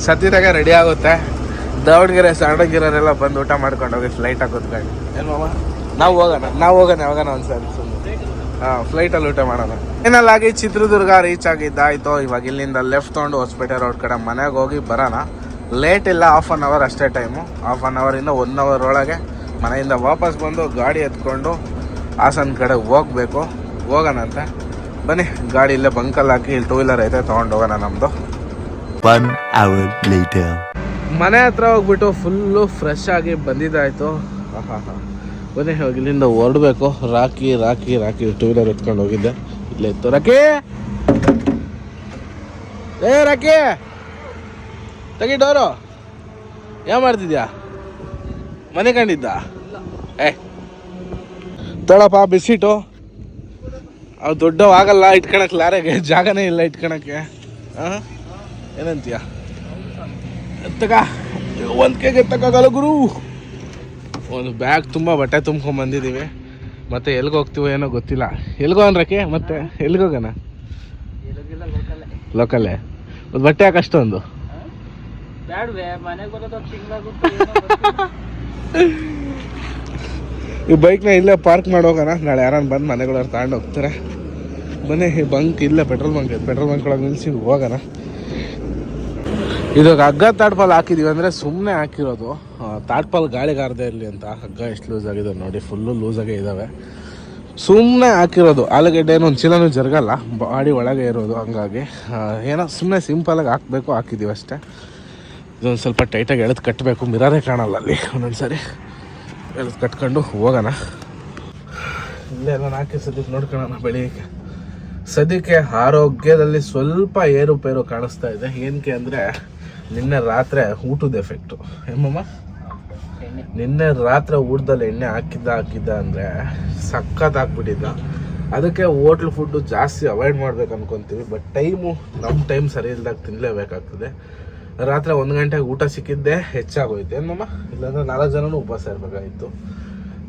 ಸದ್ಯದಾಗ ರೆಡಿ ಆಗುತ್ತೆ. ದಾವಣಗೆರೆ ಸಣ್ಣಗಿರೋರೆಲ್ಲ ಬಂದು ಊಟ ಮಾಡ್ಕೊಂಡು ಹೋಗಿ ಫ್ಲೈಟ್ ಕೂತ್ಕೊಂಡು ಏನು ಮಾಮ? ನಾವು ಹೋಗೋಣ ನಾವು ಹೋಗೋಣ ಯಾವಾಗ ಒಂದ್ಸರಿ ಸುಮ್ಮನೆ ಹಾಂ ಫ್ಲೈಟಲ್ಲಿ ಊಟ ಮಾಡೋಣ. ಏನೆಲ್ಲಾಗಿ ಚಿತ್ರದುರ್ಗ ರೀಚ್ ಆಗಿದ್ದಾಯ್ತು ಇವಾಗ ಇಲ್ಲಿಂದ ಲೆಫ್ಟ್ ತೊಗೊಂಡು ಹೊಸಪೇಟೆ ರೋಡ್ ಕಡೆ ಮನೆಗೆ ಹೋಗಿ ಬರೋಣ. ಲೇಟ್ ಇಲ್ಲ ಹಾಫ್ ಆನ್ ಅವರ್ ಅಷ್ಟೇ ಟೈಮು ಹಾಫ್ ಆನ್ ಅವರಿಂದ ಒನ್ ಅವರ್ ಒಳಗೆ ಮನೆಯಿಂದ ವಾಪಸ್ ಬಂದು ಗಾಡಿ ಎತ್ಕೊಂಡು ಹಾಸನ ಕಡೆ ಹೋಗ್ಬೇಕು. ಹೋಗೋಣಂತೆ ಬನ್ನಿ ಗಾಡಿ ಇಲ್ಲೇ ಬಂಕಲ್ಲಿ ಹಾಕಿ ಇಲ್ಲಿ ಟೂ ವೀಲರ್ ಐತೆ ತೊಗೊಂಡು ಹೋಗೋಣ ನಮ್ಮದು ಒನ್ hour later. ಮನೆ ಹತ್ರ ಹೋಗ್ಬಿಟ್ಟು ಫುಲ್ಲು ಫ್ರೆಶ್ ಆಗಿ ಬಂದಿದ್ದಾಯ್ತು. ಆಹಾ ಹಾ ಬನ್ನಿ ಹೋಗಿ ಇಲ್ಲಿಂದ ಹೊರಡ್ಬೇಕು. ರಾಕಿ ರಾಕಿ ರಾಕಿ ಟೂ ವೀಲರ್ ಎತ್ಕೊಂಡು ಹೋಗಿದ್ದೆ. ಇಲ್ಲೇ ಇತ್ತು. ರಾಕಿ ಏ ರಾಕಿ ತೆಗಿ ಡೋರು. ಏನ್ ಮಾಡ್ತಿದ್ಯಾ? ಮನೆ ಕಂಡಿದ್ದ? ಏ. ತೊಳಪ್ಪ ಬಿಸಿಟು ಅವು ದೊಡ್ಡವಾಗಲ್ಲ ಇಟ್ಕೊಳಕ್ ಲಾರೆಗೆ ಜಾಗನೇ ಇಲ್ಲ ಇಟ್ಕೊಳಕ್ಕೆ. ಹಾಂ ಏನಂತೀಯ? ತಗ ಒಂದು ಕೆಗೆ ತಗೋಗಲ್ಲ ಗುರು. ಒಂದು ಬ್ಯಾಗ್ ತುಂಬ ಬಟ್ಟೆ ತುಂಬ್ಕೊಂಡ್ ಬಂದಿದ್ದೀವಿ ಮತ್ತೆ ಎಲ್ಗೆ ಹೋಗ್ತೀವೋ ಏನೋ ಗೊತ್ತಿಲ್ಲ. ಎಲ್ಗೋನ್ರಕ್ಕೆ ಮತ್ತೆ ಎಲ್ಗೋಗಣ ಲೋಕಲ್ಲೇ ಒಂದು ಬಟ್ಟೆ ಯಾಕೆ ಅಷ್ಟೊಂದು ಬ್ಯಾಡ್ವೆ ಮನೆಗೆ ಬರೋದು ತಿಂಗಳಾಗುತ್ತೆ ಏನೋ ಗೊತ್ತಿಲ್ಲ. ಈ ಬೈಕ್ನ ಇಲ್ಲೇ ಪಾರ್ಕ್ ಮಾಡೋಗೋಣ ನಾಳೆ ಯಾರನ್ನ ಬಂದು ಮನೆಗಳವ್ರು ತಗೊಂಡು ಹೋಗ್ತಾರೆ. ಬನ್ನಿ, ಈ ಬಂಕ್ ಇಲ್ಲೇ ಪೆಟ್ರೋಲ್ ಬಂಕ್ ಪೆಟ್ರೋಲ್ ಬಂಕ್ ಒಳಗೆ ನಿಲ್ಸಿ ಹೋಗೋಣ. ಇದು ಹಗ್ಗ ತಾಟ್ಪಾಲ್ ಹಾಕಿದೀವಿ ಅಂದರೆ ಸುಮ್ಮನೆ ಹಾಕಿರೋದು. ತಾಟ್ಪಾಲ್ ಗಾಳಿಗಾರದೇ ಇರಲಿ ಅಂತ. ಹಗ್ಗ ಎಷ್ಟು ಲೂಸ್ ಆಗಿದೆ ನೋಡಿ ಫುಲ್ಲು ಲೂಸಾಗೇ ಇದ್ದಾವೆ ಸುಮ್ಮನೆ ಹಾಕಿರೋದು. ಆಲೂಗಡ್ಡೆ ಏನೋ ಒಂದು ಚೀಲನೂ ಜರಗಲ್ಲ. ಬಾಡಿ ಒಳಗೆ ಇರೋದು ಹಂಗಾಗಿ. ಏನೋ ಸುಮ್ಮನೆ ಸಿಂಪಲಾಗಿ ಹಾಕಬೇಕು ಹಾಕಿದ್ದೀವಿ ಅಷ್ಟೇ. ಇದೊಂದು ಸ್ವಲ್ಪ ಟೈಟಾಗಿ ಎಳೆದು ಕಟ್ಟಬೇಕು ಮಿರಾರೇ ಕಾಣಲ್ಲ ಅಲ್ಲಿ ಒಂದೊಂದು ಸರಿ ಎಳೆದು ಕಟ್ಕೊಂಡು ಹೋಗೋಣ. ಇಲ್ಲೇ ಎಲ್ಲ ಹಾಕಿ ಸದ್ಯಕ್ಕೆ ನೋಡ್ಕೊಳ್ಳೋಣ ಬೆಳಿಗ್ಗೆ. ಸದ್ಯಕ್ಕೆ ಆರೋಗ್ಯದಲ್ಲಿ ಸ್ವಲ್ಪ ಏರುಪೇರು ಕಾಣಿಸ್ತಾ ಇದೆ. ಏನಕ್ಕೆ ಅಂದರೆ ನಿನ್ನೆ ರಾತ್ರಿ ಊಟದ ಎಫೆಕ್ಟು ಹೆಮ್ಮಮ್ಮ ನಿನ್ನೆ ರಾತ್ರಿ ಊಟದಲ್ಲಿ ಎಣ್ಣೆ ಹಾಕಿದ್ದ ಹಾಕಿದ್ದ ಅಂದರೆ ಸಖತ್ ಹಾಕ್ಬಿಟ್ಟಿದ್ದ ಅದಕ್ಕೆ ಹೋಟ್ಲ್ ಫುಡ್ಡು ಜಾಸ್ತಿ ಅವಾಯ್ಡ್ ಮಾಡ್ಬೇಕು ಅನ್ಕೊಂತೀವಿ. ಬಟ್ ಟೈಮು ನಮ್ಮ ಟೈಮ್ ಸರಿ ಇಲ್ದಾಗ ತಿನ್ನಲೇಬೇಕಾಗ್ತದೆ ರಾತ್ರಿ ಒಂದು ಗಂಟೆಗೆ ಊಟ ಸಿಕ್ಕಿದ್ದೆ ಹೆಚ್ಚಾಗೋಯ್ತು. ಏನಮ್ಮ ಇಲ್ಲಾಂದ್ರೆ ನಾಲ್ಕು ಜನನೂ ಉಪವಾಸ ಇರಬೇಕಾಗಿತ್ತು.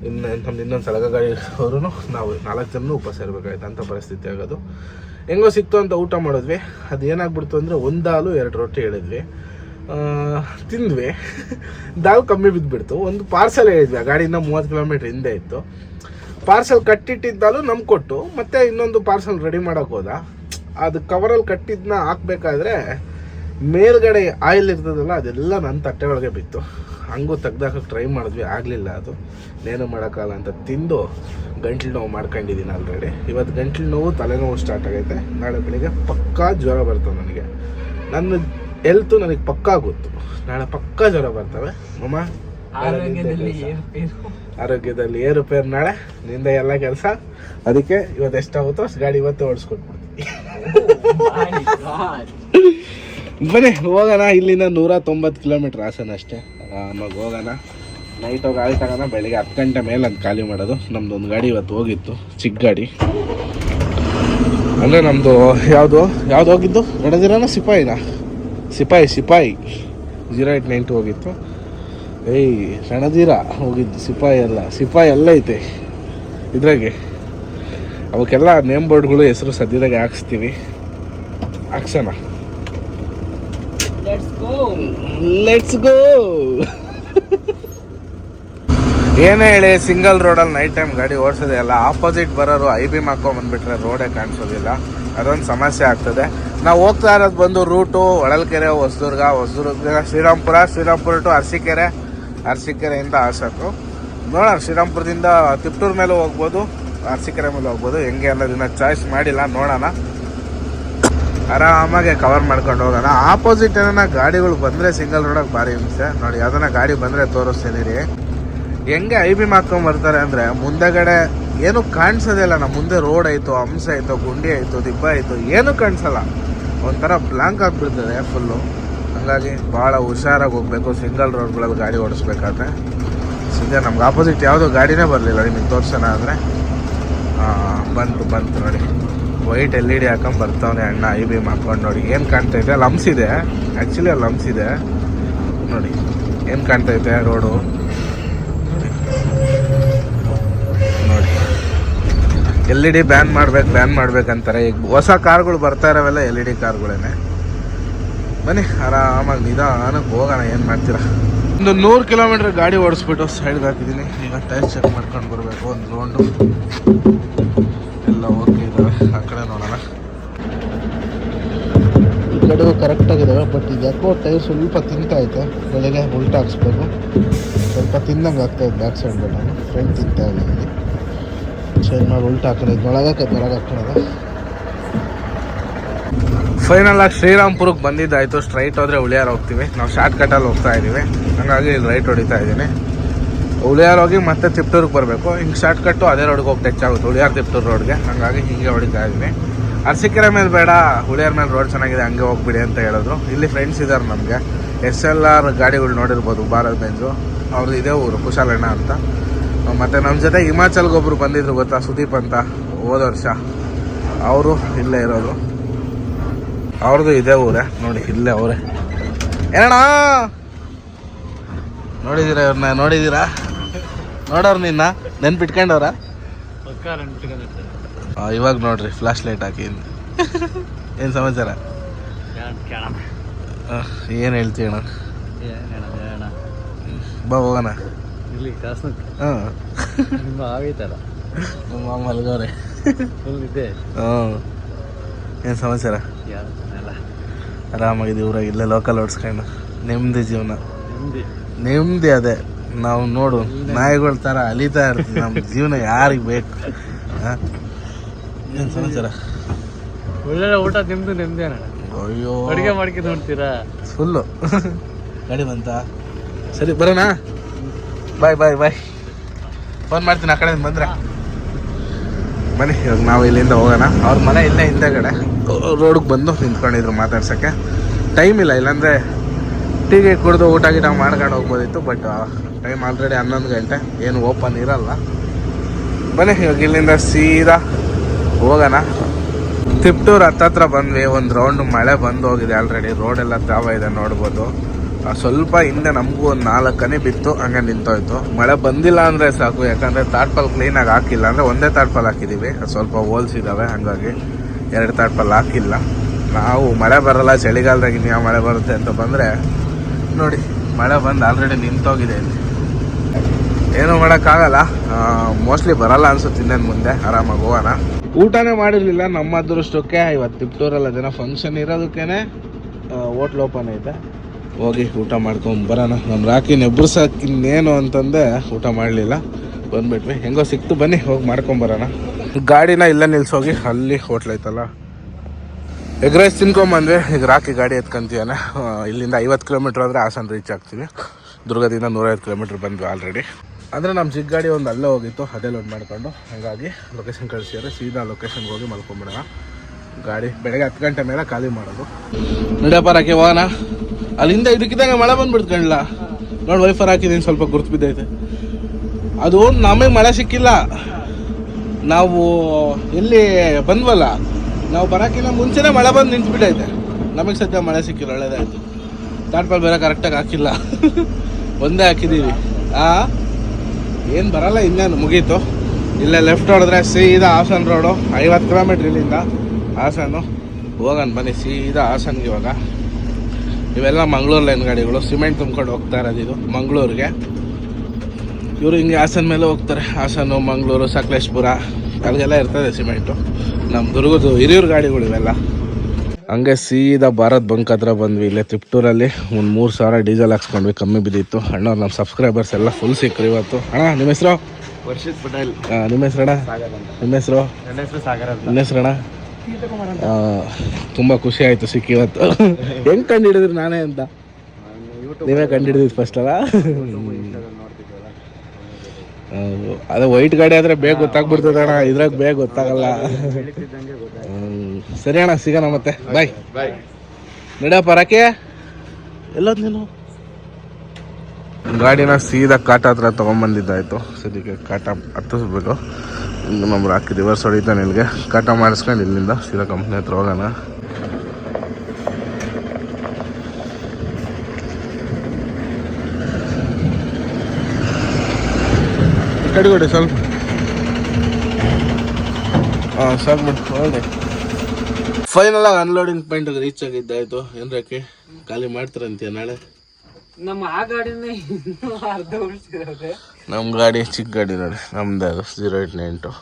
ಇನ್ನು ನಮ್ದು ಇನ್ನೊಂದು ಸಲಗ ಗಾಡಿ ಅವರು ನಾವು ನಾಲ್ಕು ಜನನೂ ಉಪವಾಸ ಇರಬೇಕಾಯ್ತು ಅಂಥ ಪರಿಸ್ಥಿತಿ ಆಗೋದು. ಹೆಂಗೋ ಸಿಕ್ತು ಅಂತ ಊಟ ಮಾಡಿದ್ವಿ. ಅದು ಏನಾಗ್ಬಿಡ್ತು ಅಂದರೆ ಒಂದು ಹಾಲು, ಎರಡು ರೊಟ್ಟಿ ಹೇಳಿದ್ವಿ. ತಿಂದ್ವಿ. ದಾಲ್ ಕಮ್ಮಿ ಬಿದ್ದುಬಿಡ್ತು ಒಂದು ಪಾರ್ಸಲ್ ಹೇಳಿದ್ವಿ. ಆ ಗಾಡಿಯಿಂದ ಮೂವತ್ತು ಕಿಲೋಮೀಟ್ರ್ ಹಿಂದೆ ಇತ್ತು. ಪಾರ್ಸಲ್ ಕಟ್ಟಿಟ್ಟಿದ್ದಾಲು ನಮ್ಗೆ ಕೊಟ್ಟು, ಮತ್ತೆ ಇನ್ನೊಂದು ಪಾರ್ಸಲ್ ರೆಡಿ ಮಾಡೋಕ್ಕೋದ ಹೋದ. ಅದು ಕವರಲ್ಲಿ ಕಟ್ಟಿದ್ನ ಹಾಕ್ಬೇಕಾದ್ರೆ ಮೇಲ್ಗಡೆ ಆಯಿಲ್ ಇರ್ತದಲ್ಲ ಅದೆಲ್ಲ ನನ್ನ ತಟ್ಟೆ ಒಳಗೆ ಬಿತ್ತು. ಹಂಗೂ ತೆಗ್ದಾಕಕ್ಕೆ ಟ್ರೈ ಮಾಡಿದ್ವಿ ಆಗಲಿಲ್ಲ ಅದು. ಏನು ಮಾಡೋಕ್ಕಲ್ಲ ಅಂತ ತಿಂದು ಗಂಟ್ಲು ನೋವು ಮಾಡ್ಕೊಂಡಿದ್ದೀನಿ ಆಲ್ರೆಡಿ ಇವತ್ತು ಗಂಟ್ಲು ನೋವು ತಲೆನೋವು ಸ್ಟಾರ್ಟ್ ಆಗೈತೆ. ನಾಳೆ ಬೆಳಿಗ್ಗೆ ಪಕ್ಕಾ ಜ್ವರ ಬರ್ತವೆ ನನಗೆ. ನನ್ನ ಹೆಲ್ತು ನನಗೆ ಪಕ್ಕಾ ಗೊತ್ತು. ನಾಳೆ ಪಕ್ಕಾ ಜ್ವರ ಬರ್ತವೆ. ಮಮ್ಮ ಆರೋಗ್ಯದಲ್ಲಿ. ಏರುಪೇರು ನಾಳೆ ನಿಂದ ಎಲ್ಲ ಕೆಲಸ. ಅದಕ್ಕೆ ಇವತ್ತು ಎಷ್ಟಾಗುತ್ತೋ ಅಷ್ಟು ಗಾಡಿ ಇವತ್ತು ಓಡಿಸ್ಕೊಟ್ಬಿಡ್ತೀನಿ. God. ಬನ್ನಿ, ಹೋಗೋಣ. ಇಲ್ಲಿಂದ ನೂರ ತೊಂಬತ್ತು ಕಿಲೋಮೀಟ್ರ್ ಹಾಸನ ಅಷ್ಟೇ. ಆರಾಮಾಗಿ ಹೋಗೋಣ. ನೈಟ್ ಹೋಗಿ ಗಾಡಿ ತಗೋಣ. ಬೆಳಿಗ್ಗೆ ಹತ್ತು ಗಂಟೆ ಮೇಲೆ ಅಂತ ಖಾಲಿ ಮಾಡೋದು. ನಮ್ದು ಒಂದು ಗಾಡಿ ಇವತ್ತು ಹೋಗಿತ್ತು. ಚಿಕ್ಕ ಗಾಡಿ. ಅಂದರೆ ನಮ್ಮದು ಯಾವುದು? ಯಾವ್ದು ಹೋಗಿದ್ದು? ರಣದಿರನ ಸಿಪಾಯಿನ? ಸಿಪಾಯಿ ಸಿಪಾಯಿ. ಜೀರೋ ಏಟ್ ನೈನ್ ಟು ಹೋಗಿತ್ತು. ಏಯ್ ರಣಧೀರ ಹೋಗಿದ್ದು. ಸಿಪಾಯಿ ಎಲ್ಲ ಸಿಪಾಯಿ ಎಲ್ಲ ಐತೆ. ಇದ್ರಾಗೆ. ಅವಕ್ಕೆಲ್ಲ ನೇಮ್ ಬೋರ್ಡ್ಗಳು ಹೆಸರು ಸದ್ಯದಾಗೆ ಹಾಕ್ಸ್ತೀವಿ. ಹಾಕ್ಸೋಣ. ಲೆಟ್ಸ್ ಗೋ ಏನೇ ಹೇಳಿ ಸಿಂಗಲ್ ರೋಡಲ್ಲಿ ನೈಟ್ ಟೈಮ್ ಗಾಡಿ ಓಡಿಸೋದೇ ಅಲ್ಲ. ಆಪೋಸಿಟ್ ಬರೋರು ಐ ಬಿ ಬಂದ್ಬಿಟ್ರೆ ರೋಡೇ ಕಾಣಿಸೋದಿಲ್ಲ. ಅದೊಂದು ಸಮಸ್ಯೆ ಆಗ್ತದೆ. ನಾವು ಹೋಗ್ತಾ ಇರೋದು ಬಂದು ರೂಟು ಹೊಳಲ್ಕೆರೆ, ಹೊಸದುರ್ಗ ಹೊಸದುರ್ಗ, ಶ್ರೀರಾಮ್ಪುರ ಶ್ರೀರಾಮ್ಪುರ ಟು ಅರಸೀಕೆರೆ. ಅರಸೀಕೆರೆಯಿಂದ ಆಸಕ್ಕು ನೋಡೋಣ, ಶ್ರೀರಾಮ್ಪುರದಿಂದ ತಿಪ್ಟೂರ್ ಮೇಲೂ ಹೋಗ್ಬೋದು, ಅರಸೀಕೆರೆ ಮೇಲೆ ಹೋಗ್ಬೋದು. ಹೆಂಗೆ ಅನ್ನೋದನ್ನ ಚಾಯ್ಸ್ ಮಾಡಿಲ್ಲ, ನೋಡೋಣ. ಆರಾಮಾಗಿ ಕವರ್ ಮಾಡ್ಕೊಂಡು ಹೋಗೋಣ. ಆಪೋಸಿಟ್ ಏನಾರ ಗಾಡಿಗಳು ಬಂದರೆ ಸಿಂಗಲ್ ರೋಡಾಗಿ ಭಾರಿ ಹಿಂಸೆ ನೋಡಿ ಯಾವ್ದನ್ನ ಗಾಡಿ ಬಂದರೆ ತೋರಿಸ್ತೀನಿ ರೀ ಹೆಂಗೆ ಐ ಬಿ ಮಾಡ್ಕೊಂಡ್ ಬರ್ತಾರೆ ಅಂದರೆ ಮುಂದೆಗಡೆ ಏನು ಕಾಣಿಸೋದೇ ಇಲ್ಲ. ನಮ್ಮ ಮುಂದೆ ರೋಡ್ ಆಯಿತು ಹಂಸ ಆಯಿತು, ಗುಂಡಿ ಆಯಿತು, ದಿಬ್ಬ ಆಯಿತು, ಏನು ಕಾಣಿಸಲ್ಲ. ಒಂಥರ ಬ್ಲಾಂಕ್ ಆಗಿಬಿಡ್ತದೆ ಫುಲ್ಲು ಹಾಗಾಗಿ ಭಾಳ ಹುಷಾರಾಗಿ ಹೋಗ್ಬೇಕು. ಸಿಂಗಲ್ ರೋಡ್ಗಳಲ್ಲಿ ಗಾಡಿ ಓಡಿಸ್ಬೇಕಾದ್ರೆ. ಸದ್ಯ ನಮ್ಗೆ ಆಪೋಸಿಟ್ ಯಾವುದೋ ಗಾಡಿನೇ ಬರಲಿಲ್ಲ. ನಿಮಗೆ ತೋರ್ಸೋಣ ಅಂದರೆ. ಬಂತು ಬಂತು, ನೋಡಿ. ವೈಟ್ ಎಲ್ ಇ ಡಿ ಹಾಕೊಂಡು ಬರ್ತಾವನೆ ಅಣ್ಣ, ಐ ಬಿ ಹಾಕೊಂಡು ನೋಡಿ. ಏನು ಕಾಣ್ತಾ ಇದೆ? ಹಂಪ್ಸ್ ಇದೆ. ಆ್ಯಕ್ಚುಲಿ ಅಲ್ಲಿ ಲಮ್ಸ್ ಇದೆ. ನೋಡಿ, ಏನು ಇದೆ ರೋಡು? ನೋಡಿ. ಎಲ್ ಇ ಡಿ ಬ್ಯಾನ್ ಮಾಡ್ಬೇಕು, ಬ್ಯಾನ್ ಮಾಡ್ಬೇಕಂತಾರೆ. ಈಗ ಹೊಸ ಕಾರ್ಗಳು ಬರ್ತಾ ಇರೋವೆಲ್ಲ ಎಲ್ ಇ ಡಿ ಕಾರ್ಗಳೇನೆ. ಬನ್ನಿ, ಆರಾಮಾಗಿ ನಿಧಾನಕ್ಕೆ ಹೋಗೋಣ, ಏನು ಮಾಡ್ತೀರಾ? ಒಂದು ನೂರು ಕಿಲೋಮೀಟ್ರ್ ಗಾಡಿ ಓಡಿಸ್ಬಿಟ್ಟು ಸೈಡ್ಗೆ ಹಾಕಿದ್ದೀನಿ ಈಗ ಟೈರ್ ಚೆಕ್ ಮಾಡ್ಕೊಂಡು ಬರಬೇಕು, ಒಂದು ರೌಂಡು ಕಡೆ ಕರೆಕ್ಟಾಗಿದ್ದಾವೆ ಬಟ್ ಈಗ ಯಾಕೋ ಟೈರ್ ಸ್ವಲ್ಪ ತಿಂತಾ ಐತೆ ಬೆಳಗ್ಗೆ ಉಲ್ಟಾ ಹಾಕ್ಸ್ಬೇಕು. ಸ್ವಲ್ಪ ತಿಂದಂಗೆ ಆಗ್ತಾ ಇದೆ ಬ್ಯಾಕ್ ಸೈಡ್ ಬೇಡ ಫ್ರಂಟ್ ತಿಂತಾ ಇಲ್ಲ ಇಲ್ಲಿ. ಚೇಂಜ್ ಮಾಡಿ ಉಲ್ಟಾ ಒಳಗೆ ಒಳಗೆ ಹಾಕೊಳ್ಳೋದು ಫೈನಲ್ ಆಗಿ ಶ್ರೀರಾಮ್ಪುರಕ್ಕೆ ಬಂದಿದ್ದಾಯಿತು. ಸ್ಟ್ರೈಟ್ ಹೋದರೆ ಉಳಿಯಾರ ಹೋಗ್ತೀವಿ. ನಾವು ಶಾರ್ಟ್ ಕಟ್ಟಲ್ಲಿ ಹೋಗ್ತಾ ಇದ್ದೀವಿ ಹಂಗಾಗಿ ಇಲ್ಲಿ ರೈಟ್ ಹೊಡಿತಾ ಇದ್ದೀನಿ ಉಳಿಯಾರ ಹೋಗಿ ಮತ್ತೆ ತಿಪ್ಟೂರಿಗೆ ಬರಬೇಕು. ಹಿಂಗೆ ಶಾರ್ಟ್ ಕಟ್ಟು ಅದೇ ರೋಡ್ಗೆ ಹೋಗಿ ಟಚ್ ಆಗುತ್ತೆ. ಉಳಿಯಾರ ತಿಪ್ಟೂರು ರೋಡ್ಗೆ ಹಂಗಾಗಿ ಹೀಗೆ ಹೊಡಿತಾ ಇದ್ದೀನಿ ಅರಸೀಕೆರೆ ಮೇಲೆ ಬೇಡ, ಹುಳಿಯರ ಮೇಲೆ ರೋಡ್ ಚೆನ್ನಾಗಿದೆ, ಹಂಗೆ ಹೋಗ್ಬಿಡಿ ಅಂತ ಹೇಳಿದ್ರು. ಇಲ್ಲಿ ಫ್ರೆಂಡ್ಸ್ ಇದ್ದಾರೆ ನಮಗೆ. ಎಸ್ ಎಲ್ ಆರ್ ಗಾಡಿಗಳು ನೋಡಿರ್ಬೋದು, ಭಾರತ್ ಬೆಂಜು. ಅವ್ರದ್ದು ಇದೇ ಊರು, ಕುಶಾಲಣ್ಣ ಅಂತ. ಮತ್ತು ನಮ್ಮ ಜೊತೆ ಹಿಮಾಚಲ್ಗೆ ಒಬ್ಬರು ಬಂದಿದ್ರು ಗೊತ್ತಾ, ಸುದೀಪ್ ಅಂತ, ಹೋದ ವರ್ಷ. ಅವರು ಇಲ್ಲೇ ಇರೋದು. ಅವ್ರದ್ದು ಇದೇ ಊರೇ. ನೋಡಿ, ಇಲ್ಲೇ ಅವರೇ. ಏನಣ್ಣ? ನೋಡಿದ್ದೀರಾ ಇವ್ರನ್ನ ನೋಡಿದ್ದೀರಾ ನೋಡೋರು ನಿನ್ನ? ನೆನ್ಪಿಟ್ಕೊಂಡವ್ರ? ಇವಾಗ ನೋಡ್ರಿ ಫ್ಲಾಶ್ ಲೈಟ್ ಹಾಕಿ ಏನು ಸಮಾಚಾರ? ಏನು ಹೇಳ್ತೀವಿ ಅಣ್ಣ? ಬಾ ಹೋಗೋಣ. ಇಲ್ಲಿ ಕಾಸು ಹಾಂ. ನಿಮ್ಮ ಆಗೈತಲ್ಲ ನಮ್ಮ ಮಾಮ ಮಲ್ಗವ್ರೆ ಫುಲ್ ಇದೆ. ಏನು ಸಮಾಚಾರ? ಎಲ್ಲ ಆರಾಮಾಗಿದ್ದೀವಿ ಊರಾಗ ಇಲ್ಲೇ ಲೋಕಲ್ ಓಡಿಸ್ಕೊಂಡು. ನೆಮ್ಮದಿ ಜೀವನ. ನೆಮ್ಮದಿ ನೆಮ್ಮದಿ ಅದೇ. ನಾವು ನೋಡು ನಾಯಿಗಳ ಥರ ಅಲಿತಾ ಇರ್ತೀವಿ. ನಮ್ಮ ಜೀವನ ಯಾರಿಗೆ ಬೇಕು? ಏನು ಸಮಾಚಾರ? ಒಳ್ಳೆ ಊಟ ನಿಮ್ದು ಅಣ್ಣ ಅಯ್ಯೋ. ಅಡುಗೆ ಮಾಡ್ಕೊಂಡು ನೋಡ್ತೀರಾ ಫುಲ್ಲು ಗಾಡಿ ಬಂತ? ಸರಿ ಬರೋಣ? ಬಾಯ್ ಬಾಯ್ ಬಾಯ್. ಫೋನ್ ಮಾಡ್ತೀನಿ ಆ ಕಡೆಯಿಂದ ಬಂದ್ರೆ. ಬನ್ನಿ ಇವಾಗ ನಾವು ಇಲ್ಲಿಂದ ಹೋಗೋಣ. ಅವ್ರ ಮನೆ ಇಲ್ಲೇ ಹಿಂದೆಗಡೆ. ರೋಡ್ಗೆ ಬಂದು ನಿಂತ್ಕೊಂಡಿದ್ರು ಮಾತಾಡ್ಸೋಕ್ಕೆ. ಟೈಮ್ ಇಲ್ಲ ಇಲ್ಲಾಂದರೆ ಟೀಗೆ ಕುಡಿದು ಊಟ ಗೀಟ ಮಾಡ್ಕೊಂಡು ಹೋಗ್ಬೋದಿತ್ತು ಬಟ್ ಟೈಮ್ ಆಲ್ರೆಡಿ ಹನ್ನೊಂದು ಗಂಟೆ. ಏನು ಓಪನ್ ಇರಲ್ಲ. ಬನ್ನಿ, ಇವಾಗ ಇಲ್ಲಿಂದ ಸೀದಾ ಹೋಗೋಣ. ತಿಪ್ಟೂರ್ ಹತ್ತತ್ರ ಬಂದ್ವಿ, ಒಂದು ರೌಂಡ್ ಮಳೆ ಬಂದು ಹೋಗಿದೆ ಆಲ್ರೆಡಿ ರೋಡೆಲ್ಲ ತಾವ ಇದೆ, ನೋಡ್ಬೋದು. ಸ್ವಲ್ಪ ಹಿಂದೆ ನಮಗೂ ಒಂದು ನಾಲ್ಕನೇ ಬಿತ್ತು, ಹಂಗೆ ನಿಂತೋಯ್ತು. ಮಳೆ ಬಂದಿಲ್ಲ ಅಂದರೆ ಸಾಕು, ಯಾಕಂದರೆ ತಾಟ್ಪಲ್ ಕ್ಲೀನಾಗಿ ಹಾಕಿಲ್ಲ. ಅಂದರೆ ಒಂದೇ ತಾಟ್ಪಲ್ ಹಾಕಿದ್ದೀವಿ ಸ್ವಲ್ಪ ಸ್ವಲ್ಪ ಹೋಲ್ಸಿದ್ದಾವೆ ಹಾಗಾಗಿ ಎರಡು ತಾಟ್ಪಲ್ ಹಾಕಿಲ್ಲ. ನಾವು ಮಳೆ ಬರಲ್ಲ, ಚಳಿಗಾಲದಾಗ ಇನ್ಯಾವ ಮಳೆ ಬರುತ್ತೆ ಅಂತ ಬಂದರೆ ನೋಡಿ, ಮಳೆ ಬಂದು ಆಲ್ರೆಡಿ ನಿಂತೋಗಿದೆ ಇಲ್ಲಿ. ಏನೂ ಮಾಡೋಕ್ಕಾಗಲ್ಲ. ಮೋಸ್ಟ್ಲಿ ಬರಲ್ಲ ಅನ್ಸುತ್ತೆ ಇನ್ನೇನು ಮುಂದೆ, ಆರಾಮಾಗಿ ಹೋಗೋಣ. ಊಟನೇ ಮಾಡಿರಲಿಲ್ಲ, ನಮ್ಮ ಅದೃಷ್ಟಕ್ಕೆ ಇವತ್ತು ತಿಪ್ಟೂರಲ್ಲಿ ಅದೇನೋ ಫಂಕ್ಷನ್ ಇರೋದಕ್ಕೇನೆ ಹೋಟ್ಲ್ ಓಪನ್ ಐತೆ. ಹೋಗಿ ಊಟ ಮಾಡ್ಕೊಂಡು ಬರೋಣ. ನಮ್ಮ ರಾಕಿ ನೆಬ್ರಸಕ್ಕಿನ್ನೇನು ಅಂತಂದೆ ಊಟ ಮಾಡಲಿಲ್ಲ. ಬಂದ್ಬಿಟ್ವಿ. ಹೆಂಗೋ ಸಿಕ್ತು, ಬನ್ನಿ, ಹೋಗಿ ಮಾಡ್ಕೊಂಬರೋಣ ಗಾಡಿನ ಇಲ್ಲ ನಿಲ್ಸೋಗಿ, ಅಲ್ಲಿ ಹೋಟ್ಲ್ ಐತಲ್ಲ. ಎಗ್ ರೈಸ್ ತಿನ್ಕೊಂಬಂದ್ವಿ ಈಗ ರಾಕಿ ಗಾಡಿ ಎತ್ಕೊಂತೀಯಾನೆ. ಇಲ್ಲಿಂದ ಐವತ್ತು ಕಿಲೋಮೀಟ್ರ್ ಆದರೆ ಹಾಸನ ರೀಚ್ ಆಗ್ತೀವಿ. ದುರ್ಗದಿಂದ ನೂರೈವತ್ತು ಕಿಲೋಮೀಟ್ರ್ ಬಂದ್ವಿ ಆಲ್ರೆಡಿ ಅಂದರೆ ನಮ್ಮ ಚಿಕ್ಕ ಗಾಡಿ ಒಂದು ಅಲ್ಲೇ ಹೋಗಿತ್ತು, ಅದೇ ಲೋಡ್ ಮಾಡ್ಕೊಂಡು. ಹಾಗಾಗಿ ಲೊಕೇಶನ್ ಕಳಿಸಿದ್ರೆ. ಸೀದಾ ಲೊಕೇಶನ್ಗೆ ಹೋಗಿ ಮಲ್ಕೊಂಬಿಡೋಣ. ಗಾಡಿ ಬೆಳಗ್ಗೆ ಹತ್ತು ಗಂಟೆ ಮೇಲೆ ಖಾಲಿ ಮಾಡೋದು. ನಡಿಯಪ್ಪ ರಾಕಿ ಹೋಗೋಣ ಅಲ್ಲಿಂದ ಇದಕ್ಕಿದ್ದಂಗೆ ಮಳೆ ಬಂದ್ಬಿಡ್ತು ಕಣ್ಲ. ನೋಡಿ ವೈಫರ್ ಹಾಕಿದ್ದೀನಿ ಸ್ವಲ್ಪ ಗುರ್ತು ಬಿದ್ದೈತೆ. ಅದು ನಮಗೆ ಮಳೆ ಸಿಕ್ಕಿಲ್ಲ. ನಾವು ಎಲ್ಲಿ ಬಂದ್ವಲ್ಲ ನಾವು ಬರೋಕ್ಕಿಂತ ಮುಂಚೆನೇ ಮಳೆ ಬಂದು ನಿಂತ್ಬಿಟ್ಟೈತೆ. ನಮಗೆ ಸದ್ಯ ಮಳೆ ಸಿಕ್ಕಿಲ್ಲ ಒಳ್ಳೇದಾಯ್ತು ತಾಟ್ಪಾಲ್ ಬೇರೆ ಕರೆಕ್ಟಾಗಿ ಹಾಕಿಲ್ಲ. ಒಂದೇ ಹಾಕಿದ್ದೀವಿ ಆ, ಏನು ಬರಲ್ಲ ಇನ್ನೇನು ಮುಗೀತು. ಇಲ್ಲೇ ಲೆಫ್ಟ್ ಹೊಡೆದ್ರೆ ಸೀದಾ ಹಾಸನ್ ರೋಡು ಐವತ್ತು ಕಿಲೋಮೀಟ್ರ್ ಇಲ್ಲಿಂದ ಹಾಸನು ಹೋಗೋಣ ಬನ್ನಿ, ಸೀದಾ ಹಾಸನ್ಗೆ ಇವಾಗ. ಇವೆಲ್ಲ ಮಂಗಳೂರು ಲೈನ್ ಗಾಡಿಗಳು? ಸಿಮೆಂಟ್ ತುಂಬ್ಕೊಂಡು ಹೋಗ್ತಾ ಇರೋದು ಇದು, ಮಂಗಳೂರಿಗೆ. ಇವರು ಹಿಂಗೆ ಹಾಸನ ಮೇಲೆ ಹೋಗ್ತಾರೆ. ಹಾಸನು, ಮಂಗಳೂರು, ಸಕಲೇಶ್ಪುರ. ಅಲ್ಲಿಗೆಲ್ಲ ಇರ್ತದೆ ಸಿಮೆಂಟು. ನಮ್ಮ ದುರ್ಗದ ಹಿರಿಯೂರು ಗಾಡಿಗಳು ಇವೆಲ್ಲ ಹಂಗೆ ಸೀದಾ ಭಾರತ್ ಬಂಕ್ ಹತ್ರ ಬಂದ್ವಿ. ಇಲ್ಲೇ ತಿಪ್ಟೂರಲ್ಲಿ ಒಂದು ಮೂರು ಸಾವಿರ ಡೀಸೆಲ್ ಹಾಕ್ಸ್ಕೊಂಡ್ವಿ. ಕಮ್ಮಿ ಬಿದ್ದಿತ್ತು. ಅಣ್ಣ ನಮ್ಮ ಸಬ್ಸ್ಕ್ರೈಬರ್ಸ್ ಎಲ್ಲ ಫುಲ್ ಸಿಕ್ಕರು ಇವತ್ತು. ಅಣ್ಣ ನಿಮ್ಮ ಹೆಸರು? ವರ್ಷಿತ್ ಪಟೇಲ್. ನಿಮ್ಮ ಹೆಸರು ಅಣ್ಣ? ನಿಮ್ಮ ಹೆಸರು? ನಿಮ್ಮ ಹೆಸರು ಸಾಗರ್ ಅಂತ. ನನ್ನ ಹೆಸರು ಅಣ್ಣ? ತುಂಬ ಖುಷಿ ಆಯಿತು ಸಿಕ್ಕಿ ಇವತ್ತು. ಹೆಂಗೆ ಕಂಡು ಹಿಡಿದ್ರಿ ನಾನೇ ಅಂತ? ನೀವೇ ಕಂಡು ಹಿಡಿದಿದ್ದು ಫಸ್ಟ್ ಅಲ್ಲ. ಅದೇ ವೈಟ್ ಗಾಡಿ ಆದ್ರೆ ಬೇಗ ಗೊತ್ತಾಗ್ಬಿಡ್ತದೆ ಅಣ್ಣ. ಇದ್ರಾಗ ಬೇಗ ಗೊತ್ತಾಗಲ್ಲ. ಸರಿ ಅಣ್ಣ ಸಿಗೋಣ ಮತ್ತೆ. ಬಾಯ್ ಬಾಯ್ ನಡಿಯಪ್ಪ ರಾಕೆ. ಎಲ್ಲೋದ್ ನೀನು ಗಾಡಿನ ಸೀದಾ ಕಾಟ ಹತ್ರ ತೊಗೊಂಬಂದಿದ್ದಾಯ್ತು. ಸದ್ಯಕ್ಕೆ ಕಾಟ ಹತ್ತಿಸ್ಬೇಕು. ಇನ್ನು ನಮ್ಮ ರಾಕಿ ರಿವರ್ಸ್ ಹೊಡಿತಾನೆ ಇಲ್ಲಿಗೆ ಕಾಟ ಮಾಡಿಸ್ಕೊಂಡು ಇಲ್ಲಿಂದ ಸೀದಾ ಕಂಪ್ನಿ ಹತ್ರ ಹೋಗೋಣ. ಕಡಿಗೊಡಿ ಸ್ವಲ್ಪ. ಹಾಂ ಫೈನಲ್ ಆಗಿ ಅನ್ಲೋಡಿಂಗ್ ಪಾಯಿಂಟ್ ರೀಚ್ ಆಗಿದ್ದಾಯ್ತು ಏನ್ರಕ್ಕೆ ಖಾಲಿ ಮಾಡ್ತಾರಂತೀಯ ನಾಳೆ? ನಮ್ಮ ಆ ಗಾಡಿನ ಅರ್ಧ ಉಳಿಸಿರೋದೆ. ನಮ್ಮ ಗಾಡಿ ಚಿಕ್ಕ ಗಾಡಿ ನೋಡಿ ನಮ್ದು ಅದು ಜೀರೋ ಏಟ್ ನೈಂಟು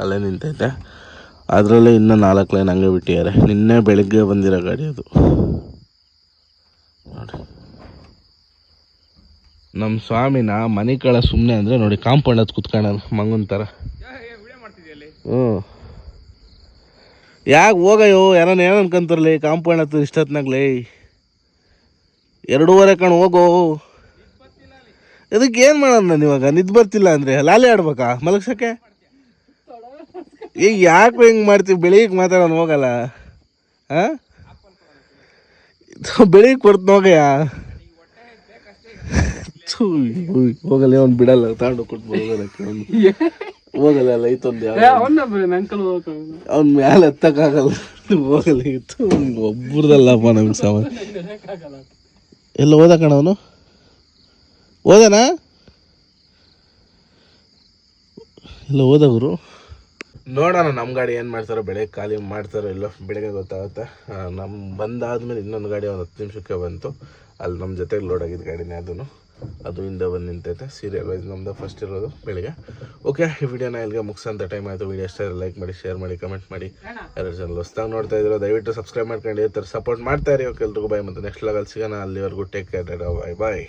ಅಲ್ಲೇ ನಿಂತೈತೆ. ಅದರಲ್ಲೇ ಇನ್ನೂ ನಾಲ್ಕು ಲೈನ್ ಹಂಗೆ ಬಿಟ್ಟಿದ್ದಾರೆ. ನಿನ್ನೆ ಬೆಳಗ್ಗೆ ಬಂದಿರೋ ಗಾಡಿ ಅದು. ನೋಡಿ. ನಮ್ಮ ಸ್ವಾಮಿನ ಮನೆ ಕಳ ಸುಮ್ಮನೆ ಅಂದರೆ ನೋಡಿ ಕಾಂಪೌಂಡ್ ಹತ್ತು ಕುತ್ಕೊಂಡ ಮಂಗನ ಥರ ಹ್ಞೂ. ಯಾಕೆ ಹೋಗಯ್ಯೋ? ಯಾರನ್ನ ಏನು ಅನ್ಕೊಂತಾರಲಿ? ಕಾಂಪೌಂಡ್ ಹತ್ತು ಇಷ್ಟೊತ್ನಾಗ್ಲೇ. ಎರಡೂವರೆ ಕಣ್ ಹೋಗೋ. ಇದಕ್ಕೆ ಏನು ಮಾಡೋಣ ನಾನು ಇವಾಗ? ನಿದ್ದು ಬರ್ತಿಲ್ಲ ಅಂದರೆ ಲಾಲಿ ಆಡ್ಬೇಕಾ? ಮಲಗ್ಸಕ್ಕೆ? ಈಗ ಯಾಕೆ ಹೆಂಗೆ ಮಾಡ್ತೀವಿ ಬೆಳಿಗ್ಗೆ ಮಾತಾಡೋಣ ಹೋಗಲ್ಲ. ಹಾಂ? ಬೆಳಿಗ್ಗೆ ಕೊಡ್ತು ಹೋಗಯ್ಯ ಹೋಗಲ್ಲ ಅವ್ನು ಬಿಡಲ್ಲ ತಗೊಂಡು ಕೊಟ್ಟು ಹೋಗಲ್ಲ ಅಲ್ಲ ಐತೊಂದು ಯಾವ ಅವನ್ನ ನಂಕಲ್ ಹೋಗಕ್ಕೆ ಅವ್ನ ಮ್ಯಾಲೆ ಎತ್ತಕ್ಕಾಗಲ್ಲ ಹೋಗಲ್ಲ ಇತ್ತು. ಒಬ್ಬರದಲ್ಲಪ್ಪ ನಮ್ಗೆ ಸಾಮಾನು. ಎಲ್ಲ ಓದ ಕಣ ಅವನು? ಓದನಾ ಎಲ್ಲ ಹೋದವರು ನೋಡೋಣ ನಮ್ಮ ಗಾಡಿ ಏನು ಮಾಡ್ತಾರೋ ಬೆಳಗ್ಗೆ ಖಾಲಿ ಮಾಡ್ತಾರೋ ಇಲ್ಲೋ ಬೆಳಗ್ಗೆ ಗೊತ್ತಾಗುತ್ತೆ. ನಮ್ಮ ಬಂದಾದ್ಮೇಲೆ ಇನ್ನೊಂದು ಗಾಡಿ ಒಂದು ಹತ್ತು ನಿಮಿಷಕ್ಕೆ ಬಂತು. ಅಲ್ಲಿ ನಮ್ಮ ಜೊತೆಗೆ ಲೋಡ್ ಆಗಿದ್ದ ಗಾಡಿನೇ ಅದನ್ನು ಅದು ಹಿಂದೆ ಬಂದು ನಿಂತೈತೆ. ಸೀರಿಯಲ್ ವೈಸ್ ನಮ್ದು ಫಸ್ಟ್ ಇರೋದು ಬೆಳಿಗ್ಗೆ. ಓಕೆ ಈ ವಿಡಿಯೋನ ಇಲ್ಲಿಗೆ ಮುಗಿಸೋಂಥ ಟೈಮ್ ಆಯಿತು. ವಿಡಿಯೋ ಅಷ್ಟೇ ಲೈಕ್ ಮಾಡಿ ಶೇರ್ ಮಾಡಿ ಕಮೆಂಟ್ ಮಾಡಿ. ಎರಡು ಜನ ಹೊಸ್ದಾಗ ನೋಡ್ತಾ ಇದ್ರು ದಯವಿಟ್ಟು ಸಬ್ಸ್ಕ್ರೈಬ್ ಮಾಡ್ಕೊಂಡು ಥರ ಸಪೋರ್ಟ್ ಮಾಡ್ತಾ ಇರಿ ಓಕೆ ಎಲ್ರಿಗೂ. ಬಾಯ್ ಮತ್ತು ನೆಕ್ಸ್ಟ್ ಲೆವೆಲ್ ಸಿಗೋಣ. ಅಲ್ಲಿವರೆಗೂ ಟೇಕ್ ಕೇರ್ ಬಾಯ್ ಬಾಯ್